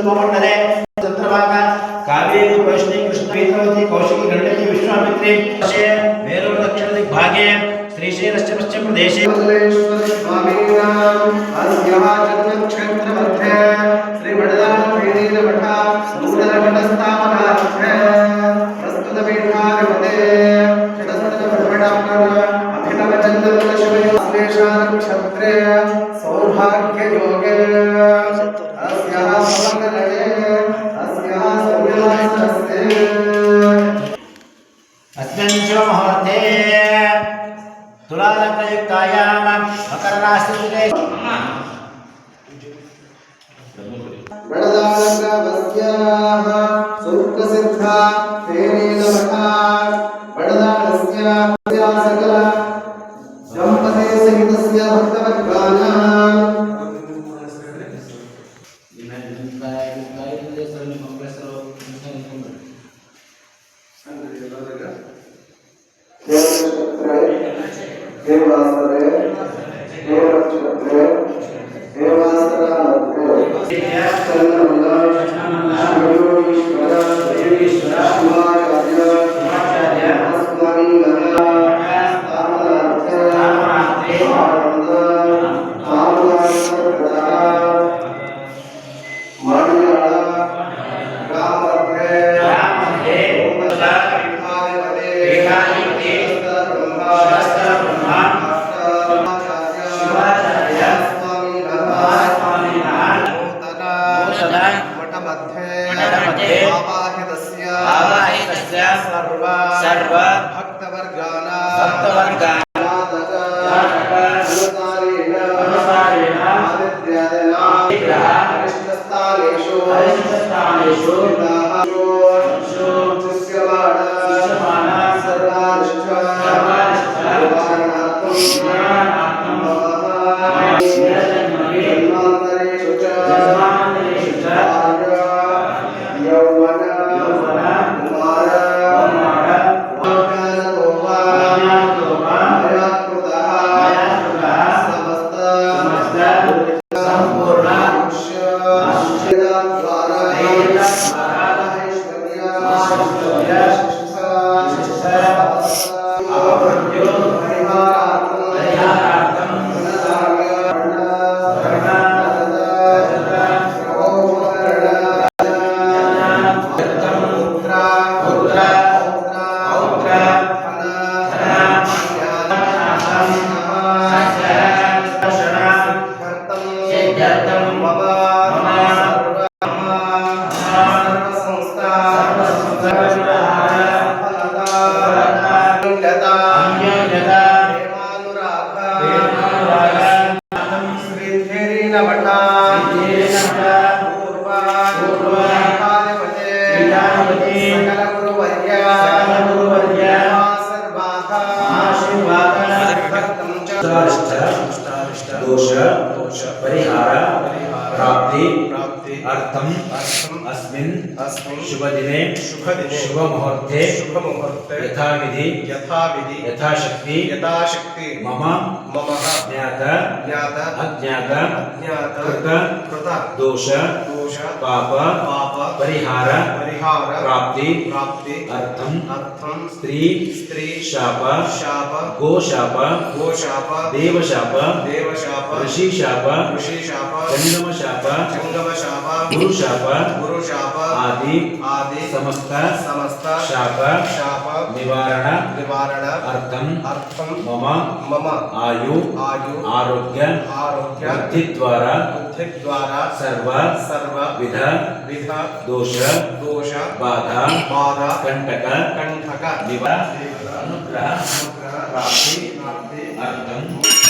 हरिवर्षिकपुरुषवार्तमण्डले चन्द्रभाग कावेरी वैष्णी कृष्ण वेदवती कौशिकी गण्डकी विश्वामित्री वशे ಪಶ್ಚಿಮ दक्षिण दिग्भागे श्रीशैलस्य पश्चिम प्रदेशे सौभाग्य तुलालग्नयुक्तायां मकरराशियुते बडदानग्रवस्याः सुप्रसिद्धा फेरीलमठा बडदानस्य सकल दम्पते सहितस्य भक्तवर्गानाम् Yes. to mais. दोष परिहार प्राप्ति अर्थम अस्मिन् अस्मिन्। शुभ दिने शुभ शुभ मुहूर्ते शुभ मुहूर्ते यथाविधि। यथाशक्ति मम ज्ञात ज्ञात। अज्ञात कृत। दोष दोष पाप पाप परिहार परिहार प्राप्ति प्राप्ति अर्थम अर्थम स्त्री स्त्री शाप शाप गोशाप गोशाप देवशाप देवशाप ऋषिशाप ऋषिशाप गुरु जंगमशाप गुरुशाप गुरुशाप आदि आदि समस्त समस्त शाप शाप निवारण निवारण अर्थम अर्थम मम मम आयु आयु आरोग्य आरोग्य बुद्धि द्वारा बुद्धि द्वारा सर्व सर्व विध विध दोष दोष बाधा बाधा कंटक कंटक निवार अनुग्रह प्राप्ति प्राप्ति अर्थम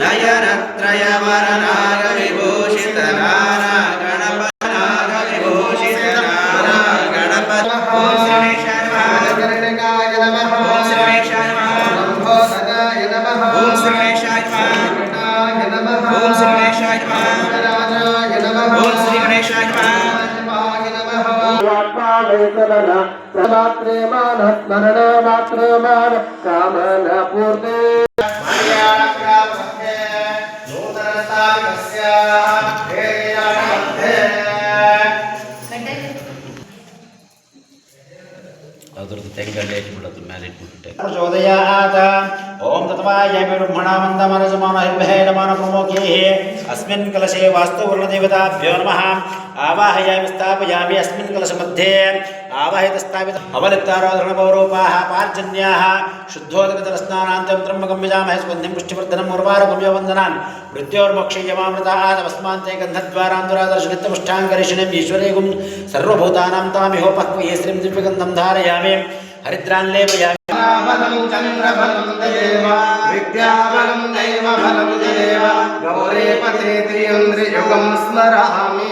नयनत्रयवरनाग विभूषितनारा ప్రేమాన స్మరణ మాత్రమాన కామన పూర్ణే प्रचोदयात् ॐ तत्वाय ब्रह्मणामन्दमनसमानहिर्भेडमानप्रमोघेः अस्मिन् कलशे वास्तुवर्णदेवताभ्यो नमः। आवाहयामि स्थापयामि अस्मिन् कलशमध्ये। आवाहितस्थापित अवलिप्तारोधरणपौरूपाः पार्जन्याः। शुद्धोदकजलस्नानान्तं त्र्यम्बकं यजामहे सुगन्धिं पुष्टिवर्धनं उर्वारकम्यवन्दनान् मृत्योर्मक्षयमामृताः హరిద్రాన్ లేవయామలం చంద్రబలం దేవ విద్యాబలం దైవబలం దేవ గౌరే పదే త్రియుగం స్మరామి.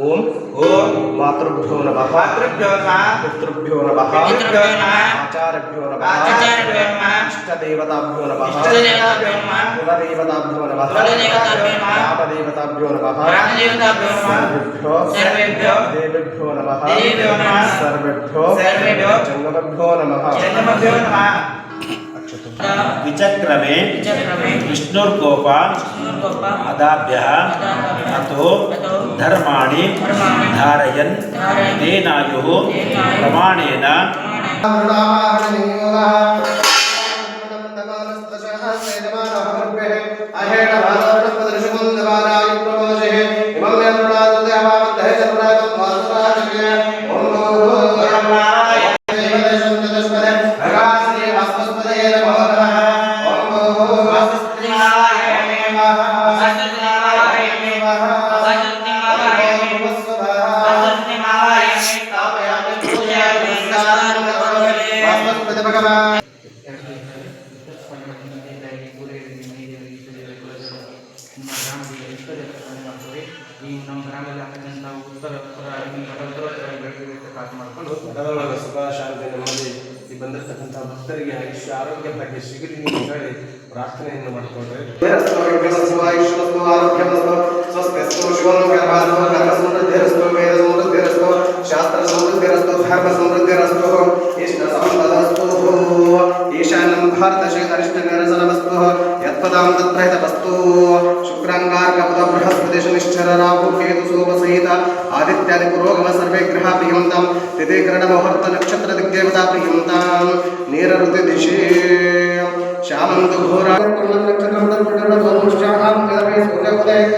ఓం ఓం మాతృభ్యో నమ మాతృభ్యో నమ పితృభ్యో నమ పితృభ్యో నమ ఆచార్యభ్యో నమ ఆచార్యభ్యో నమ ఇష్టదేవతాభ్యో నమ ఇష్టదేవతాభ్యో నమ కులదేవతాభ్యో నమ కులదేవతాభ్యో నమ గ్రామదేవతాభ్యో నమ గ్రామదేవతాభ్యో నమ సర్వేభ్యో సర్వేభ్యో దేవేభ్యో నమ దేవేభ్యో నమ సర్వేభ్యో సర్వేభ్యో జంగమభ్యో నమ జంగమభ్యో నమ विचक्रमे विष्णुर्गोप अदाभ्य धारयन धर्माणि धारयन् प्रमाणेन। अहेण ಭಗವಾನ್ ಈಗ ನಮ್ಮ ಗ್ರಾಮದಲ್ಲಿ ಹಾಕಂತ ಉತ್ತರ ಉತ್ತರ ಬೆಳೆದಿರುತ್ತೆ ಕಾಟ್ ಮಾಡಿಕೊಂಡು ಸುಖ ಶಾಂತಿ ನೆಮ್ಮದಿ ಬಂದಿರತಕ್ಕಂಥ ಭಕ್ತರಿಗೆ ಆಯುಷ್ಯ ಆರೋಗ್ಯ ಭಾಗ್ಯ ಸಿಗಲಿ ಅಂತ ಹೇಳಿ ಪ್ರಾರ್ಥನೆಯನ್ನು ಮಾಡಿಕೊಂಡ್ರೆ. ಶಾಸ್ತ್ರ ಸಮೃದ್ಧಿರಸ್ತು ಧರ್ಮ ಸಮೃದ್ಧಿರಸ್ತು ಇಷ್ಟ ಸಂಪದಸ್ತು ಈಶಾನ್ಯಂ ಭಾರತ ಶ್ರೀಧರಿಷ್ಠ ನಿರಸನವಸ್ತು ಯತ್ಪದಾಂ ತತ್ರಹಿತವಸ್ತು శుక్రాంగార్కపద బృహస్పతి శనిశ్చర రాహు కేతు సోమ సహిత ఆదిత్యాది పురోగమ సర్వే గ్రహ ప్రియంతాం తిథీకరణ ముహూర్త నక్షత్ర దిగ్దేవత ప్రియంతాం నీర ఋతి దిశే శ్యామంతు ఘోరా నక్షత్రం